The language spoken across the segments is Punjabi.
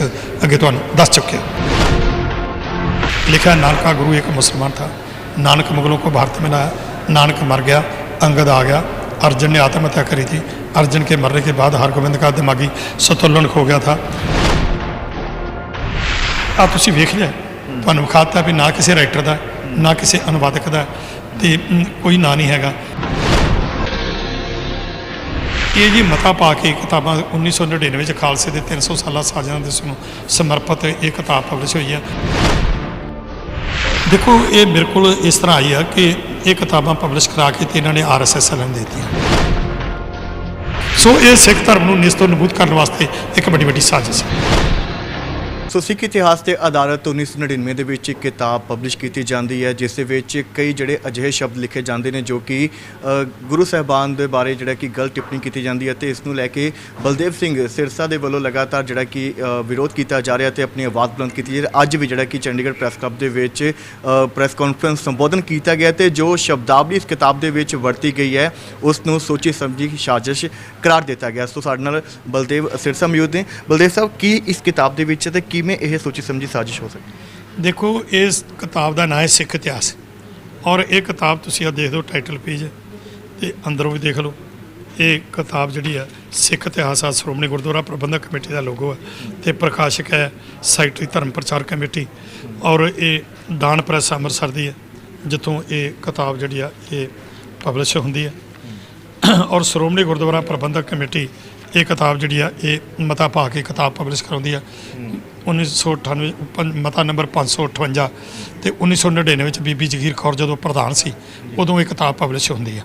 ਅੱਗੇ ਤੁਹਾਨੂੰ ਦੱਸ ਚੁੱਕਿਆ लिखा है नानका गुरु एक मुसलमान था नानक मुगलों को भारत में लाया नानक मर गया अंगद आ गया अर्जुन ने आत्महत्या करी थी अर्जुन के मरने के बाद हरगोबिंद का दिमागी संतुलन खो गया था ਆ ਤੁਸੀਂ ਵੇਖ ਲਿਆ ਤੁਹਾਨੂੰ ਵਿਖਾਤਾ ਵੀ ਨਾ ਕਿਸੇ ਰਾਈਟਰ ਦਾ ਹੈ, ਨਾ ਕਿਸੇ ਅਨੁਵਾਦਕ ਦਾ ਹੈ, ਤੇ ਮ, ਕੋਈ ਨਾਂ ਨਹੀਂ ਹੈਗਾ ਇਹ ਜੀ ਮਤਾ ਪਾ ਕੇ ਕਿਤਾਬਾਂ 1999 ਵਿੱਚ ਖਾਲਸੇ ਦੇ 300 ਸਾਲਾ ਸਾਜਣਾ ਦਿਵਸ ਨੂੰ ਸਮਰਪਿਤ ਇਹ ਕਿਤਾਬ ਪਬਲਿਸ਼ ਹੋਈ ਹੈ ਦੇਖੋ, ਇਹ ਮੇਰੇ ਕੋਲ ਇਸ ਤਰ੍ਹਾਂ ਆਈ ਆ ਕਿ ਇਹ ਕਿਤਾਬਾਂ ਪਬਲਿਸ਼ ਕਰਾ ਕੇ ਤੇ ਇਹਨਾਂ ਨੇ ਆਰਐਸਐਸ ਵਾਲਿਆਂ ਨੂੰ ਦੇ ਦਿੱਤੀਆਂ। ਸੋ ਇਹ ਸਿੱਖ ਧਰਮ ਨੂੰ ਨਿਸਤੋ ਨਬੂਦ ਕਰਨ ਵਾਸਤੇ ਇੱਕ ਵੱਡੀ ਵੱਡੀ ਸਾਜ਼ਿਸ਼ ਹੈ ਸੋ ਸਿੱਖ ਇਤਿਹਾਸ ਤੇ ਆਧਾਰਿਤ 1999 ਦੇ ਵਿੱਚ ਇੱਕ ਕਿਤਾਬ ਪਬਲਿਸ਼ ਕੀਤੀ ਜਾਂਦੀ ਹੈ, ਜਿਸ ਦੇ ਵਿੱਚ ਕਈ ਜਿਹੜੇ ਅਜਿਹੇ ਸ਼ਬਦ ਲਿਖੇ ਜਾਂਦੇ ਨੇ ਜੋ ਕਿ ਗੁਰੂ ਸਾਹਿਬਾਨ ਦੇ ਬਾਰੇ ਜਿਹੜਾ ਕਿ ਗਲਤ ਟਿੱਪਣੀ ਕੀਤੀ ਜਾਂਦੀ ਹੈ ਤੇ ਇਸ ਨੂੰ ਲੈ ਕੇ ਬਲਦੇਵ ਸਿੰਘ ਸਿਰਸਾ ਦੇ ਵੱਲੋਂ ਲਗਾਤਾਰ ਜਿਹੜਾ ਕਿ ਵਿਰੋਧ ਕੀਤਾ ਜਾ ਰਿਹਾ ਤੇ ਆਪਣੀ ਆਵਾਜ਼ ਬੁਲੰਦ ਕੀਤੀ ਜਾ ਰਹੀ ਅੱਜ ਵੀ ਜਿਹੜਾ ਕਿ ਚੰਡੀਗੜ੍ਹ ਪ੍ਰੈਸ ਕਲੱਬ ਦੇ ਵਿੱਚ ਪ੍ਰੈਸ ਕਾਨਫਰੰਸ ਸੰਬੋਧਨ ਕੀਤਾ ਗਿਆ ਤੇ ਜੋ ਸ਼ਬਦਾਵਲੀ ਇਸ ਕਿਤਾਬ ਦੇ ਵਿੱਚ ਵਰਤੀ ਗਈ ਹੈ, ਉਸ ਨੂੰ ਸੋਚੀ ਸਮਝੀ ਸਾਜ਼ਿਸ਼ ਕਰਾਰ ਦਿੱਤਾ ਗਿਆ। ਸੋ ਸਾਡੇ ਨਾਲ ਬਲਦੇਵ ਸਿਰਸਾ ਮੌਜੂਦ ਨੇ। ਬਲਦੇਵ ਸਾਹਿਬ, ਕੀ ਇਸ ਕਿਤਾਬ ਦੇ ਵਿੱਚ ਤੇ ਕਿਵੇਂ ਇਹ ਸੋਚੀ ਸਮਝੀ ਸਾਜ਼ਿਸ਼ ਹੋ ਸਕਦੀ? ਦੇਖੋ, ਇਸ ਕਿਤਾਬ ਦਾ ਨਾਂ ਹੈ ਸਿੱਖ ਇਤਿਹਾਸ। ਔਰ ਇਹ ਕਿਤਾਬ ਤੁਸੀਂ ਆ ਦੇਖ ਲਓ ਟਾਈਟਲ ਪੇਜ ਤੇ ਅੰਦਰੋਂ ਵੀ ਦੇਖ ਲਓ। ਇਹ ਕਿਤਾਬ ਜਿਹੜੀ ਆ, ਸਿੱਖ ਇਤਿਹਾਸ ਆ, ਸ਼੍ਰੋਮਣੀ ਗੁਰਦੁਆਰਾ ਪ੍ਰਬੰਧਕ ਕਮੇਟੀ ਦਾ ਲੋਗੋ ਹੈ ਤੇ ਪ੍ਰਕਾਸ਼ਕ ਹੈ ਸੈਕਟਰੀ ਧਰਮ ਪ੍ਰਚਾਰ ਕਮੇਟੀ। ਔਰ ਇਹ ਦਾਨ ਪ੍ਰੈਸ ਅੰਮ੍ਰਿਤਸਰ ਦੀ ਹੈ, ਜਿੱਥੋਂ ਇਹ ਕਿਤਾਬ ਜਿਹੜੀ ਆ, ਇਹ ਪਬਲਿਸ਼ ਹੁੰਦੀ ਹੈ। ਔਰ ਸ਼੍ਰੋਮਣੀ ਗੁਰਦੁਆਰਾ ਪ੍ਰਬੰਧਕ ਕਮੇਟੀ, ਇਹ ਕਿਤਾਬ ਜਿਹੜੀ ਆ, ਇਹ ਮਤਾ ਪਾ ਕੇ ਕਿਤਾਬ ਪਬਲਿਸ਼ ਕਰਾਉਂਦੀ ਆ। 1998 ਪੰ- ਮਤਾ ਨੰਬਰ 558 ਤੇ 1999 ਵਿੱਚ ਬੀਬੀ ਜਗੀਰ ਕੌਰ ਜਦੋਂ ਪ੍ਰਧਾਨ ਸੀ, ਉਦੋਂ ਇਹ ਕਿਤਾਬ ਪਬਲਿਸ਼ ਹੁੰਦੀ ਆ।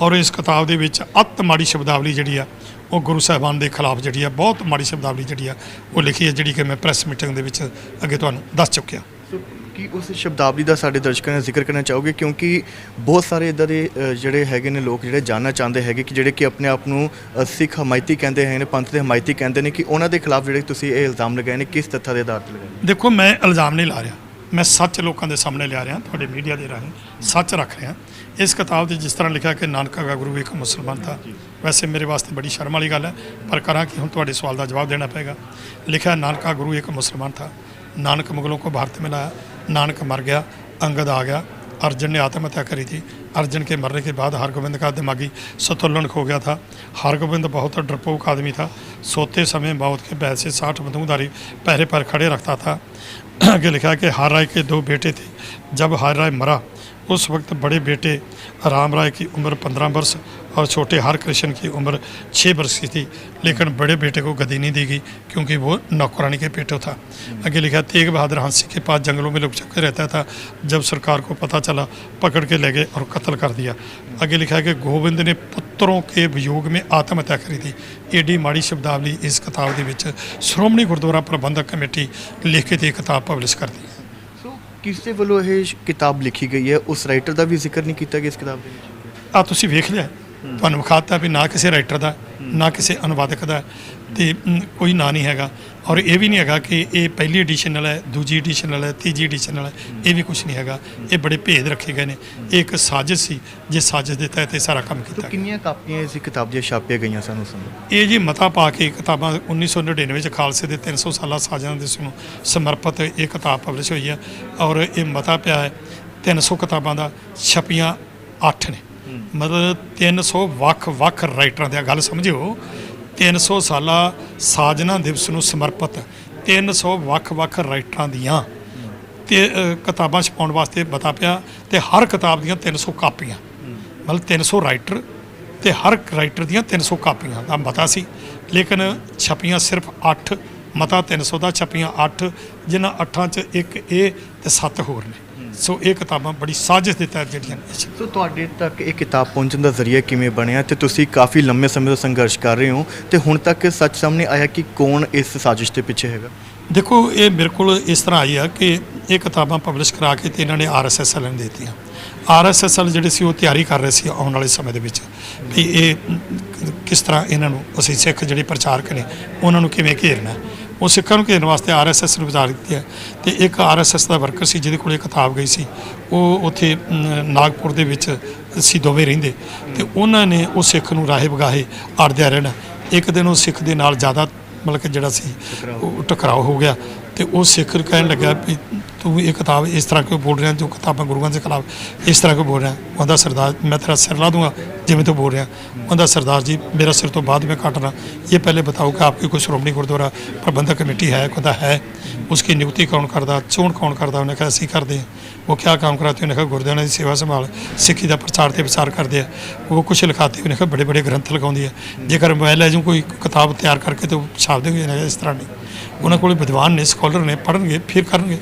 ਔਰ ਇਸ ਕਿਤਾਬ ਦੇ ਵਿੱਚ ਅੱਤ ਮਾੜੀ ਸ਼ਬਦਾਵਲੀ ਜਿਹੜੀ ਆ, ਉਹ ਗੁਰੂ ਸਾਹਿਬਾਨ ਦੇ ਖਿਲਾਫ ਜਿਹੜੀ ਆ, ਬਹੁਤ ਮਾੜੀ ਸ਼ਬਦਾਵਲੀ ਜਿਹੜੀ ਆ, ਉਹ ਲਿਖੀ ਹੈ ਜਿਹੜੀ ਕਿ ਮੈਂ ਪ੍ਰੈਸ ਮੀਟਿੰਗ ਦੇ ਵਿੱਚ ਅੱਗੇ ਤੁਹਾਨੂੰ ਦੱਸ ਚੁੱਕਿਆ। ਸੋ ਕਿ ਉਸ ਸ਼ਬਦਾਵਲੀ ਦਾ ਸਾਡੇ ਦਰਸ਼ਕਾਂ ਨਾਲ ਜ਼ਿਕਰ ਕਰਨਾ ਚਾਹੋਗੇ? ਕਿਉਂਕਿ ਬਹੁਤ ਸਾਰੇ ਇਦਾਂ ਦੇ ਜਿਹੜੇ ਹੈਗੇ ਨੇ ਲੋਕ ਜਿਹੜੇ ਜਾਨਣਾ ਚਾਹੁੰਦੇ ਹੈਗੇ ਕਿ ਜਿਹੜੇ ਕਿ ਆਪਣੇ ਆਪ ਨੂੰ ਸਿੱਖ ਹਮਾਇਤੀ ਕਹਿੰਦੇ ਹੈਗੇ ਨੇ ਪੰਥ ਦੇ ਹਮਾਇਤੀ ਕਹਿੰਦੇ ਨੇ ਕਿ ਉਹਨਾਂ ਦੇ ਖਿਲਾਫ ਜਿਹੜੇ ਤੁਸੀਂ ਇਹ ਇਲਜ਼ਾਮ ਲਗਾਏ ਨੇ ਕਿਸ ਤੱਥਾਂ ਦੇ ਆਧਾਰ ਤੇ ਲਗਾਏ ਨੇ? ਦੇਖੋ ਮੈਂ ਇਲਜ਼ਾਮ ਨਹੀਂ ਲਾ ਰਿਹਾ। ਮੈਂ ਸੱਚ ਲੋਕਾਂ ਦੇ ਸਾਹਮਣੇ ਲਿਆ ਰਿਹਾ ਤੁਹਾਡੇ ਮੀਡੀਆ ਦੇ ਰਾਹੀਂ ਸੱਚ ਰੱਖ ਰਿਹਾ। ਇਸ ਕਿਤਾਬ 'ਚ ਜਿਸ ਤਰ੍ਹਾਂ ਲਿਖਿਆ ਕਿ ਨਾਨਕਾ ਦਾ ਗੁਰੂ ਇੱਕ ਮੁਸਲਮਾਨ ਥਾ ਵੈਸੇ ਮੇਰੇ ਵਾਸਤੇ ਬੜੀ ਸ਼ਰਮ ਵਾਲੀ ਗੱਲ ਹੈ ਪਰ ਕਰਾਂ ਕਿ ਹੁਣ ਤੁਹਾਡੇ ਸਵਾਲ ਦਾ ਜਵਾਬ ਦੇਣਾ ਪਏਗਾ। ਲਿਖਿਆ ਨਾਨਕਾ ਗੁਰੂ ਇੱਕ ਮੁਸਲਮਾਨ ਥਾ ਨਾਨਕ ਮੁਗਲੋਂ ਕੋ ਭਾਰਤ ਮਿਲਾਇਆ। नानक मर गया अंगद आ गया अर्जुन ने आत्महत्या करी थी अर्जुन के मरने के बाद हरगोबिंद का दिमागी संतुलन खो गया था हरगोबिंद बहुत डरपोक आदमी था सोते समय मौत के बैल से साठ बंदूकधारी पहरे पर खड़े रखता था आगे लिखा है कि हर राय के दो बेटे थे जब हर राय मरा उस वक्त बड़े बेटे राम राय की उम्र पंद्रह वर्ष और छोटे हर कृष्ण की उम्र छः वर्ष की थी लेकिन बड़े बेटे को गद्दी नहीं दी गई क्योंकि वो नौकरानी के पेटो था आगे लिखा तेग बहादुर हांसी के पास जंगलों में लुक छुपे रहता था जब सरकार को पता चला पकड़ के ले गए और कत्ल कर दिया आगे लिखा है कि गोविंद ने पुत्रों के वियोग में आत्महत्या करी थी ਏਡੀ ਮਾੜੀ ਸ਼ਬਦਾਵਲੀ ਇਸ ਕਿਤਾਬ ਦੇ ਵਿੱਚ ਸ਼੍ਰੋਮਣੀ ਗੁਰਦੁਆਰਾ ਪ੍ਰਬੰਧਕ ਕਮੇਟੀ ਲਿਖ ਕੇ ਤੇ ਇਹ ਕਿਤਾਬ ਪਬਲਿਸ਼ ਕਰਦੀ ਹੈ ਸੋ ਕਿਸ ਦੇ ਵੱਲੋਂ ਇਹ ਸ਼- ਕਿਤਾਬ ਲਿਖੀ ਗਈ ਹੈ ਉਸ ਰਾਈਟਰ ਦਾ ਵੀ ਜ਼ਿਕਰ ਨਹੀਂ ਕੀਤਾ ਗਿਆ ਇਸ ਕਿਤਾਬ ਦੇ ਵਿੱਚ ਆ ਤੁਸੀਂ ਵੇਖ ਲਿਆ ਤੁਹਾਨੂੰ ਵਿਖਾਤਾ ਵੀ ਨਾ ਕਿਸੇ ਰਾਈਟਰ ਦਾ ਨਾ ਕਿਸੇ ਅਨੁਵਾਦਕ ਦਾ ਤੇ ਕੋਈ ਨਾਂ ਨਹੀਂ ਹੈਗਾ। ਔਰ ਇਹ ਵੀ ਨਹੀਂ ਹੈਗਾ ਕਿ ਇਹ ਪਹਿਲੀ ਐਡੀਸ਼ਨ ਨਾਲ ਹੈ ਦੂਜੀ ਐਡੀਸ਼ਨ ਨਾਲ ਹੈ ਤੀਜੀ ਐਡੀਸ਼ਨ ਨਾਲ ਹੈ ਇਹ ਵੀ ਕੁਝ ਨਹੀਂ ਹੈਗਾ। ਇਹ ਬੜੇ ਭੇਦ ਰੱਖੇ ਗਏ ਨੇ। ਇਹ ਇੱਕ ਸਾਜ਼ਿਸ਼ ਸੀ ਜੇ ਸਾਜ਼ਿਸ਼ ਦੇ ਤਹਿਤ ਇਹ ਸਾਰਾ ਕੰਮ ਕੀਤਾ। ਕਿੰਨੀਆਂ ਕਾਪੀਆਂ ਇਸ ਕਿਤਾਬ ਦੀਆਂ ਛਾਪੀਆਂ ਗਈਆਂ ਸਾਨੂੰ ਸਮਝ ਇਹ ਜੀ ਮਤਾ ਪਾ ਕੇ ਕਿਤਾਬਾਂ 1999 ਚ ਖਾਲਸੇ ਦੇ 300 ਸਾਲਾ ਸਾਜਣਾ ਦਿਵਸ ਨੂੰ ਸਮਰਪਿਤ ਇਹ ਕਿਤਾਬ ਪਬਲਿਸ਼ ਹੋਈ ਹੈ। ਔਰ ਇਹ ਮਤਾ ਪਿਆ ਹੈ 300 ਕਿਤਾਬਾਂ ਦਾ ਛਪੀਆਂ 8 ਨੇ। ਮਤਲਬ 300 ਵੱਖ-ਵੱਖ ਰਾਈਟਰਾਂ ਦੀ ਗੱਲ ਸਮਝਿਓ। 300 ਸਾਲਾ ਸਾਜਨਾ ਦਿਵਸ ਨੂੰ ਸਮਰਪਿਤ 300 ਵੱਖ-ਵੱਖ ਰਾਈਟਰਾਂ ਦੀਆਂ ਤੇ ਕਿਤਾਬਾਂ ਛਪਾਉਣ ਵਾਸਤੇ ਮਤਾ ਪਿਆ ਤੇ ਹਰ ਕਿਤਾਬ ਦੀਆਂ 300 ਕਾਪੀਆਂ। ਮਤਲਬ 300 ਰਾਈਟਰ ਤੇ ਹਰ ਰਾਈਟਰ ਦੀਆਂ 300 ਕਾਪੀਆਂ ਦਾ ਮਤਾ ਸੀ। ਲੇਕਿਨ ਛਪੀਆਂ ਸਿਰਫ 8 ਮਤਾ 300 ਦਾ ਛਪੀਆਂ 8 ਜਿਨ੍ਹਾਂ 8 ਚ ਇੱਕ ਇਹ ਤੇ 7 ਹੋਰ ਨੇ। ਸੋ ਇਹ ਕਿਤਾਬਾਂ ਬੜੀ ਸਾਜ਼ਿਸ਼ ਦੇ ਤਹਿਤ ਜਿਹੜੀਆਂ ਨੇ। ਸੋ ਤੁਹਾਡੇ ਤੱਕ ਇਹ ਕਿਤਾਬ ਪਹੁੰਚਣ ਦਾ ਜ਼ਰੀਆ ਕਿਵੇਂ ਬਣਿਆ ਤੇ ਤੁਸੀਂ ਕਾਫੀ ਲੰਮੇ ਸਮੇਂ ਤੋਂ ਸੰਘਰਸ਼ ਕਰ ਰਹੇ ਹੋ ਤੇ ਹੁਣ ਤੱਕ ਸੱਚ ਸਾਹਮਣੇ ਆਇਆ ਕਿ ਕੌਣ ਇਸ ਸਾਜ਼ਿਸ਼ ਦੇ ਪਿੱਛੇ ਹੈਗਾ? ਦੇਖੋ ਇਹ ਮੇਰੇ ਕੋਲ ਇਸ ਤਰ੍ਹਾਂ ਆਈ ਆ ਕਿ ਇਹ ਕਿਤਾਬਾਂ ਪਬਲਿਸ਼ ਕਰਾ ਕੇ ਤੇ ਇਹਨਾਂ ਨੇ ਆਰਐਸਐਸ ਵਾਲਿਆਂ ਨੂੰ ਦਿੱਤੀਆਂ। ਆਰਐਸਐਸ ਵਾਲੇ ਜਿਹੜੇ ਸੀ ਉਹ ਤਿਆਰੀ ਕਰ ਰਹੇ ਸੀ ਆਉਣ ਵਾਲੇ ਸਮੇਂ ਦੇ ਵਿੱਚ ਵੀ ਇਹ ਕਿਸ ਤਰ੍ਹਾਂ ਇਹਨਾਂ ਨੂੰ ਅਸੀਂ ਸਿੱਖ ਜਿਹੜੇ ਪ੍ਰਚਾਰਕ ਨੇ ਉਹਨਾਂ ਨੂੰ ਕਿਵੇਂ ਘੇਰਨਾ। ਉਹ ਸਿੱਖਾਂ ਨੂੰ ਘੇਰਨ ਵਾਸਤੇ ਆਰਐਸਐਸ ਨੂੰ ਵਿਚਾਰ ਦਿੱਤੀ ਹੈ। ਤੇ ਇੱਕ ਆਰਐਸਐਸ ਦਾ ਵਰਕਰ ਸੀ, ਜਿਹਦੇ ਕੋਲ ਇਹ ਕਿਤਾਬ ਗਈ ਸੀ। ਉਹ ਉੱਥੇ ਨਾਗਪੁਰ ਦੇ ਵਿੱਚ ਸੀ ਦੋਵੇਂ ਰਹਿੰਦੇ। ਤੇ ਉਹਨਾਂ ਨੇ ਉਹ ਸਿੱਖ ਨੂੰ ਰਾਹੇ ਬਗਾਹੇ ਅੜਦਿਆ ਰਹਿਣਾ। ਇੱਕ ਦਿਨ ਉਹ ਸਿੱਖ ਦੇ ਨਾਲ ਜ਼ਿਆਦਾ ਮਤਲਬ ਕਿ ਜਿਹੜਾ ਸੀ, ਉਹ ਟਕਰਾਅ ਹੋ ਗਿਆ। ਤੇ ਉਹ ਸਿੱਖ ਕਹਿਣ ਲੱਗਾ ਵੀ ਤੂੰ ਇਹ ਕਿਤਾਬ ਇਸ ਤਰ੍ਹਾਂ ਕਿਉਂ ਬੋਲ ਰਿਹਾ ਜੋ ਕਿਤਾਬਾਂ ਗੁਰੂਆਂ ਦੇ ਖਿਲਾਫ ਇਸ ਤਰ੍ਹਾਂ ਕਿਉਂ ਬੋਲ ਰਿਹਾ ਉਹਦਾ ਸਰਦਾਰ ਮੈਂ ਤੇਰਾ ਸਿਰ ਲਾ ਦੂੰਗਾ ਜਿਵੇਂ ਤੂੰ ਬੋਲ ਰਿਹਾ ਉਹਦਾ ਸਰਦਾਰ ਜੀ ਮੇਰਾ ਸਿਰ ਤੋਂ ਬਾਅਦ में काटना ये पहले बताओ कि आपकी कोई श्रोमणी गुरुद्वारा प्रबंधक कमेटी है कहता है उसकी नियुक्ति कौन करता चोण कौन करता उन्हें कहा ਅਸੀਂ ਕਰਦੇ ਹਾਂ वो क्या काम कराते उन्हें कहा गुरुद्वारा ਦੀ ਸੇਵਾ ਸੰਭਾਲ ਸਿੱਖੀ ਦਾ ਪ੍ਰਚਾਰ ਤੇ ਵਿਚਾਰ ਕਰਦੇ ਆ ਉਹ ਕੁਝ ਲਿਖਾਤੇ ਉਹਨੇ ਕਿਹਾ ਬੜੇ ਬੜੇ ਗ੍ਰੰਥ ਲਗਾਉਂਦੀ ਹੈ ਜੇਕਰ ਮੈਂ ਲੈ ਜਾਊਂ ਕੋਈ ਕਿਤਾਬ ਤਿਆਰ ਕਰਕੇ ਤੇ ਉਹ ਛਾਪ ਦੇਗੇ ਨਾ ਇਸ ਤਰ੍ਹਾਂ ਨਹੀਂ ਉਹਨਾਂ ਕੋਲ ਵਿਦਵਾਨ ਨੇ, ਸਕਾਲਰ ਨੇ, ਪੜ੍ਹਨਗੇ, ਫਿਰ ਕਰਨਗੇ।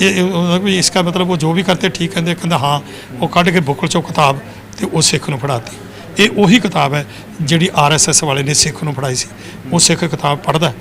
ਇਹ ਇਹ ਉਹਦਾ ਵੀ ਇਸਕਾ ਮਤਲਬ ਉਹ ਜੋ ਵੀ ਕਰਤੇ ਠੀਕ ਕਹਿੰਦੇ, ਕਹਿੰਦਾ ਹਾਂ, ਉਹ ਕੱਢ ਕੇ ਬੁੱਕਲ ਚੋਂ ਕਿਤਾਬ ਤੇ ਉਹ ਸਿੱਖ ਨੂੰ ਫੜਾਤੀ। ਇਹ ਉਹੀ ਕਿਤਾਬ ਹੈ ਜਿਹੜੀ ਆਰਐਸਐਸ ਵਾਲੇ ਨੇ ਸਿੱਖ ਨੂੰ ਫੜਾਈ ਸੀ। ਉਹ ਸਿੱਖ ਕਿਤਾਬ ਪੜ੍ਹਦਾ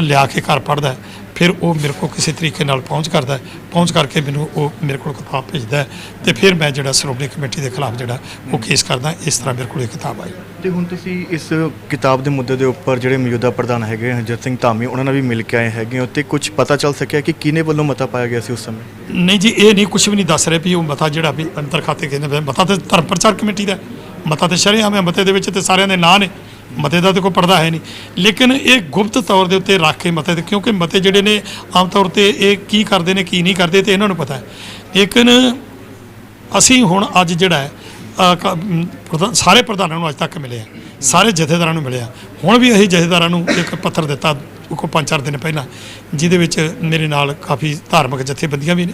ਲਿਆ ਕੇ ਘਰ ਪੜ੍ਹਦਾ ਫਿਰ ਉਹ ਮੇਰੇ ਕੋਲ ਕਿਸੇ ਤਰੀਕੇ ਨਾਲ ਪਹੁੰਚ ਕਰਦਾ ਪਹੁੰਚ ਕਰਕੇ ਮੈਨੂੰ ਉਹ ਮੇਰੇ ਕੋਲ ਕਿਤਾਬ ਭੇਜਦਾ ਤੇ ਫਿਰ ਮੈਂ ਜਿਹੜਾ ਸ਼੍ਰੋਮਣੀ ਕਮੇਟੀ ਦੇ ਖਿਲਾਫ ਜਿਹੜਾ ਉਹ ਕੇਸ ਕਰਦਾ ਇਸ ਤਰ੍ਹਾਂ ਮੇਰੇ ਕੋਲ ਇਹ ਕਿਤਾਬ ਆਈ। ਤੇ ਹੁਣ ਤੁਸੀਂ ਇਸ ਕਿਤਾਬ ਦੇ ਮੁੱਦੇ ਦੇ ਉੱਪਰ ਜਿਹੜੇ ਮੌਜੂਦਾ ਪ੍ਰਧਾਨ ਹੈਗੇ ਹਰਜਤ ਸਿੰਘ ਧਾਮੀ ਉਹਨਾਂ ਨਾਲ ਵੀ ਮਿਲ ਕੇ ਆਏ ਹੈਗੇ ਹੋ ਤੇ ਕੁਝ ਪਤਾ ਚੱਲ ਸਕਿਆ ਕਿ ਕਿਹਨੇ ਵੱਲੋਂ ਮਤਾ ਪਾਇਆ ਗਿਆ ਸੀ ਉਸ ਸਮੇਂ? ਨਹੀਂ ਜੀ ਇਹ ਨਹੀਂ ਕੁਝ ਵੀ ਨਹੀਂ ਦੱਸ ਰਹੇ ਵੀ ਉਹ ਮਤਾ ਜਿਹੜਾ ਵੀ ਅੰਤਰ ਖਾਤੇ ਕਹਿੰਦੇ ਮਤਾ ਤੇ ਧਰਮ ਪ੍ਰਚਾਰ ਕਮੇਟੀ ਦਾ। ਮਤਾ ਤੇ ਸ਼ਰੇਆਮ ਹੈ ਮਤੇ ਦੇ ਵਿੱਚ ਤੇ ਸਾਰਿਆਂ ਦੇ ਨਾਂ ਨੇ। ਮਤੇ ਦਾ ਤੇ ਕੋਈ ਪਰਦਾ ਹੈ ਨਹੀਂ। ਲੇਕਿਨ ਇਹ ਗੁਪਤ ਤੌਰ ਦੇ ਉੱਤੇ ਰੱਖ ਕੇ ਮਤੇ ਦੇ ਕਿਉਂਕਿ ਮਤੇ ਜਿਹੜੇ ਨੇ ਆਮ ਤੌਰ ਤੇ ਇਹ ਕੀ ਕਰਦੇ ਨੇ, ਕੀ ਨਹੀਂ ਕਰਦੇ ਤੇ ਇਹਨਾਂ ਨੂੰ ਪਤਾ ਹੈ। ਲੇਕਿਨ ਅਸੀਂ ਹੁਣ ਅੱਜ ਜਿਹੜਾ ਹੈ ਪ੍ਰਧਾਨ- ਸਾਰੇ ਪ੍ਰਧਾਨਾਂ ਨੂੰ ਅੱਜ ਤੱਕ ਮਿਲੇ ਆ। ਸਾਰੇ ਜਥੇਦਾਰਾਂ ਨੂੰ ਮਿਲਿਆ ਹੁਣ ਵੀ ਅਸੀਂ ਜਥੇਦਾਰਾਂ ਨੂੰ ਇੱਕ ਪੱਤਰ ਦਿੱਤਾ ਕੋ ਪੰਜ ਚਾਰ ਦਿਨ ਪਹਿਲਾਂ, ਜਿਹਦੇ ਵਿੱਚ ਮੇਰੇ ਨਾਲ ਕਾਫੀ ਧਾਰਮਿਕ ਜਥੇਬੰਦੀਆਂ ਵੀ ਨੇ।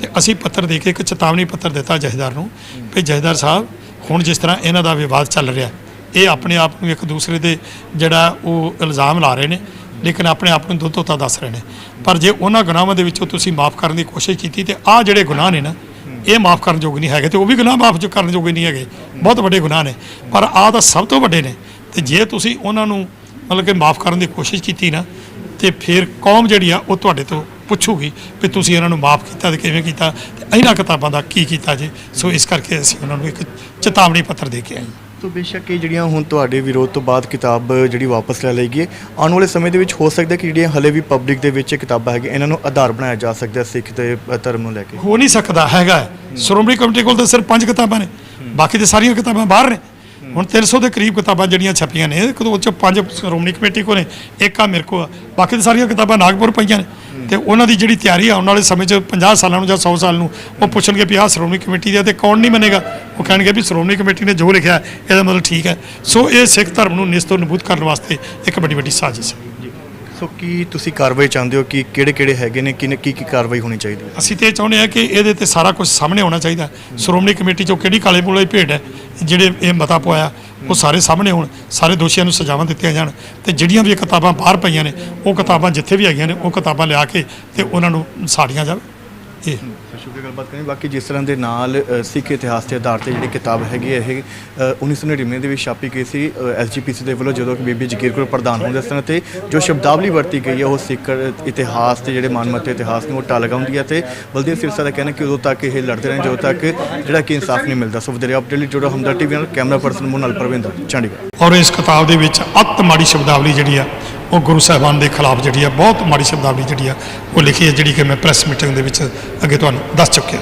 ਤੇ ਅਸੀਂ ਪੱਤਰ ਦੇ ਕੇ ਇੱਕ ਚੇਤਾਵਨੀ ਪੱਤਰ ਦਿੱਤਾ ਜਥੇਦਾਰ ਨੂੰ, ਵੀ ਜਥੇਦਾਰ ਸਾਹਿਬ, ਹੁਣ ਜਿਸ ਤਰ੍ਹਾਂ ਇਹਨਾਂ ਦਾ ਵਿਵਾਦ ਚੱਲ ਰਿਹਾ ਇਹ ਆਪਣੇ ਆਪ ਨੂੰ ਇੱਕ ਦੂਸਰੇ ਦੇ ਜਿਹੜਾ ਉਹ ਇਲਜ਼ਾਮ ਲਾ ਰਹੇ ਨੇ, ਲੇਕਿਨ ਆਪਣੇ ਆਪ ਨੂੰ ਦੁੱਧ ਧੋਤਾ ਦੱਸ ਰਹੇ ਨੇ। ਪਰ ਜੇ ਉਹਨਾਂ ਗੁਨਾਹਾਂ ਦੇ ਵਿੱਚੋਂ ਤੁਸੀਂ ਮਾਫ ਕਰਨ ਦੀ ਕੋਸ਼ਿਸ਼ ਕੀਤੀ ਤੇ ਆਹ ਜਿਹੜੇ ਗੁਨਾਹ ਨੇ ਨਾ, ਇਹ ਮਾਫ ਕਰਨ ਯੋਗ ਨਹੀਂ ਹੈਗੇ ਤੇ ਉਹ ਵੀ ਗੁਨਾਹ ਮਾਫ ਜੋ ਕਰਨ ਯੋਗ ਨਹੀਂ ਹੈਗੇ। ਬਹੁਤ ਵੱਡੇ ਗੁਨਾਹ ਨੇ। ਪਰ ਆਹ ਤਾਂ ਸਭ ਤੋਂ ਵੱਡੇ ਨੇ। ਤੇ ਜੇ ਤੁਸੀਂ ਉਹਨਾਂ ਨੂੰ ਮਤਲਬ ਕਿ ਮਾਫ ਕਰਨ ਦੀ ਕੋਸ਼ਿਸ਼ ਕੀਤੀ ਨਾ, ਤੇ ਫਿਰ ਕੌਮ ਜਿਹੜੀ ਆ ਉਹ ਤੁਹਾਡੇ ਤੋਂ ਪੁੱਛੂਗੀ ਵੀ ਤੁਸੀਂ ਇਹਨਾਂ ਨੂੰ ਮਾਫ ਕੀਤਾ ਤੇ ਕਿਵੇਂ ਕੀਤਾ ਤੇ ਇਹਨਾਂ ਕਿਤਾਬਾਂ ਦਾ ਕੀ ਕੀਤਾ ਜੇ। ਸੋ ਇਸ ਕਰਕੇ ਅਸੀਂ ਉਹਨਾਂ ਨੂੰ ਇੱਕ ਚੇਤਾਵਨੀ ਪੱਤਰ ਦੇ ਕੇ ਆਏ ਤੋ ਬੇਸ਼ੱਕ ਇਹ ਜਿਹੜੀਆਂ ਹੁਣ ਤੁਹਾਡੇ ਵਿਰੋਧ ਤੋਂ ਬਾਅਦ ਕਿਤਾਬ ਜਿਹੜੀ ਵਾਪਸ ਲੈ ਲਈ ਗਈ ਹੈ, ਆਉਣ ਵਾਲੇ ਸਮੇਂ ਦੇ ਵਿੱਚ ਹੋ ਸਕਦਾ ਕਿ ਜਿਹੜੀਆਂ ਹਲੇ ਵੀ ਪਬਲਿਕ ਦੇ ਵਿੱਚ ਇਹ ਕਿਤਾਬਾਂ ਹੈਗੀਆਂ ਇਹਨਾਂ ਨੂੰ ਆਧਾਰ ਬਣਾਇਆ ਜਾ ਸਕਦਾ ਹੈ ਸਿੱਖ ਦੇ ਅ, ਧਰਮ ਨੂੰ ਲੈ ਕੇ। ਹੋ ਨਹੀਂ ਸਕਦਾ ਹੈਗਾ। ਹੈ। ਸ਼੍ਰੋਮਣੀ ਕਮੇਟੀ ਕੋਲ ਤਾਂ ਸਿਰਫ ਪੰਜ ਕਿਤਾਬਾਂ ਨੇ। ਬਾਕੀ ਤੇ ਸਾਰੀਆਂ ਕਿਤਾਬਾਂ ਬਾਹਰ ਨੇ। ਹੁਣ 300 ਦੇ ਕਰੀਬ ਕਿਤਾਬਾਂ ਜਿਹੜੀਆਂ ਛਪੀਆਂ ਨੇ ਇੱਕ ਉਹ ਚ ਪੰਜ ਸ਼੍ਰੋਮਣੀ ਕਮੇਟੀ ਕੋਲ ਨੇ ਇੱਕ ਆ ਮੇਰੇ ਕੋਲ ਆ। ਬਾਕੀ ਤੇ ਸਾਰੀਆਂ ਕਿਤਾਬਾਂ ਨਾਗਪੁਰ ਪਈਆਂ ਨੇ। ਤੇ ਉਹਨਾਂ ਦੀ ਜਿਹੜੀ ਤਿਆਰੀ ਆਉਣ ਵਾਲੇ ਸਮੇਂ 'ਚ 50 ਸਾਲਾਂ ਨੂੰ ਜਾਂ 100 ਸਾਲ ਨੂੰ ਉਹ ਪੁੱਛਣਗੇ ਵੀ ਆਹ ਸ਼੍ਰੋਮਣੀ ਕਮੇਟੀ ਦਾ ਤੇ ਕੌਣ ਨਹੀਂ ਮੰਨੇਗਾ। ਉਹ ਕਹਿਣਗੇ ਵੀ ਸ਼੍ਰੋਮਣੀ ਕਮੇਟੀ ਨੇ ਜੋ ਲਿਖਿਆ ਇਹਦਾ ਮਤਲਬ ਠੀਕ ਹੈ। ਸੋ ਇਹ ਸਿੱਖ ਧਰਮ ਨੂੰ ਨਿਸਤੋਂ ਨਬੂਦ ਕਰਨ ਵਾਸਤੇ ਇੱਕ ਵੱਡੀ ਵੱਡੀ ਸਾਜ਼ਿਸ਼ ਹੈ। ਸੋ ਕੀ ਤੁਸੀਂ ਕਾਰਵਾਈ ਚਾਹੁੰਦੇ ਹੋ? ਕਿ ਕਿਹੜੇ ਕਿਹੜੇ ਹੈਗੇ ਨੇ? ਕਿਨ ਕੀ ਕੀ ਕਾਰਵਾਈ ਹੋਣੀ ਚਾਹੀਦੀ ਹੈ? ਅਸੀਂ ਤੇ ਇਹ ਚਾਹੁੰਦੇ ਹਾਂ ਕਿ ਇਹਦੇ ਤੇ ਸਾਰਾ ਕੁਝ ਸਾਹਮਣੇ ਆਉਣਾ ਚਾਹੀਦਾ। ਸ਼੍ਰੋਮਣੀ ਕਮੇਟੀ ਚੋਂ ਕਿਹੜੀ ਕਾਲੇ ਮੂਲੇ ਭੇਡ ਹੈ, ਜਿਹੜੇ ਇਹ ਮਤਾ ਪਵਾਇਆ, ਉਹ ਸਾਰੇ ਸਾਹਮਣੇ ਹੋਣ, ਸਾਰੇ ਦੋਸ਼ੀਆਂ ਨੂੰ ਸਜ਼ਾਵਾਂ ਦਿੱਤੀਆਂ ਜਾਣ। ਤੇ ਜਿਹੜੀਆਂ ਵੀ ਇਹ ਕਿਤਾਬਾਂ ਬਾਹਰ ਪਈਆਂ ਨੇ, ਉਹ ਕਿਤਾਬਾਂ ਜਿੱਥੇ ਵੀ ਆਈਆਂ ਨੇ, ਉਹ ਕਿਤਾਬਾਂ ਲਿਆ ਕੇ ਤੇ ਉਹਨਾਂ ਨੂੰ ਸਾੜੀਆਂ ਜਾਵੇ ਇਹ ਸ਼ੁਕਰੀਆ ਗੱਲਬਾਤ ਕਰੀ ਬਾਕੀ ਜਿਸ ਤਰ੍ਹਾਂ ਦੇ ਨਾਲ ਸਿੱਖ ਇਤਿਹਾਸ ਦੇ ਆਧਾਰ ਤੇ ਜਿਹੜੀ ਕਿਤਾਬ ਹੈਗੀ ਹੈ ਇਹ ਅ, 1999 ਦੇ ਵਿੱਚ ਛਾਪੀ ਗਈ ਸੀ ਐਸਜੀਪੀਸੀ ਦੇ ਵੱਲੋਂ ਜਦੋਂ ਕਿ ਬੀਬੀ ਜਗੀਰ ਕੌਰ ਪ੍ਰਧਾਨ ਹੁੰਦੇ ਸਨ ਤੇ ਜੋ ਸ਼ਬਦਾਵਲੀ ਵਰਤੀ ਗਈ ਹੈ ਉਹ ਸਿੱਖ ਇਤਿਹਾਸ ਤੇ ਜਿਹੜੇ ਮਾਨਮੱਤੇ ਇਤਿਹਾਸ ਨੂੰ ਢਾ ਲਗਾਉਂਦੀ ਹੈ ਤੇ ਬਲਦੇਵ ਸਿਰਸਾ ਦਾ ਕਹਿਣਾ ਕਿ ਉਦੋਂ ਤੱਕ ਇਹ ਲੜਦੇ ਰਹਿਣ ਜਦੋਂ ਤੱਕ ਜਿਹੜਾ ਕਿ ਇਨਸਾਫ ਨਹੀਂ ਮਿਲਦਾ। ਸੋ ਵਧੇਰੇ ਅਪਡੇਟ ਲਈ ਜੁੜੋ ਹਮਦਰ ਟੀਵੀ ਨਾਲ ਕੈਮਰਾ ਪਰਸਨ ਮੋਨਲ ਪਰਵਿੰਦਰ ਚੰਡੀਗੜ੍ਹ। ਔਰ ਇਸ ਕਿਤਾਬ ਦੇ ਵਿੱਚ ਅਤ ਮਾੜੀ ਸ਼ਬਦਾਵਲੀ ਜਿਹੜੀ ਆ ਉਹ ਗੁਰੂ ਸਾਹਿਬਾਨ ਦੇ ਖਿਲਾਫ ਜਿਹੜੀ ਆ, ਬਹੁਤ ਮਾੜੀ ਸ਼ਬਦਾਵਲੀ ਜਿਹੜੀ ਆ, ਉਹ ਲਿਖੀ ਹੈ, ਜਿਹੜੀ ਕਿ ਮੈਂ ਪ੍ਰੈਸ ਮੀਟਿੰਗ ਦੇ ਵਿੱਚ ਅੱਗੇ ਤੁਹਾਨੂੰ ਦੱਸ ਚੁੱਕਿਆ।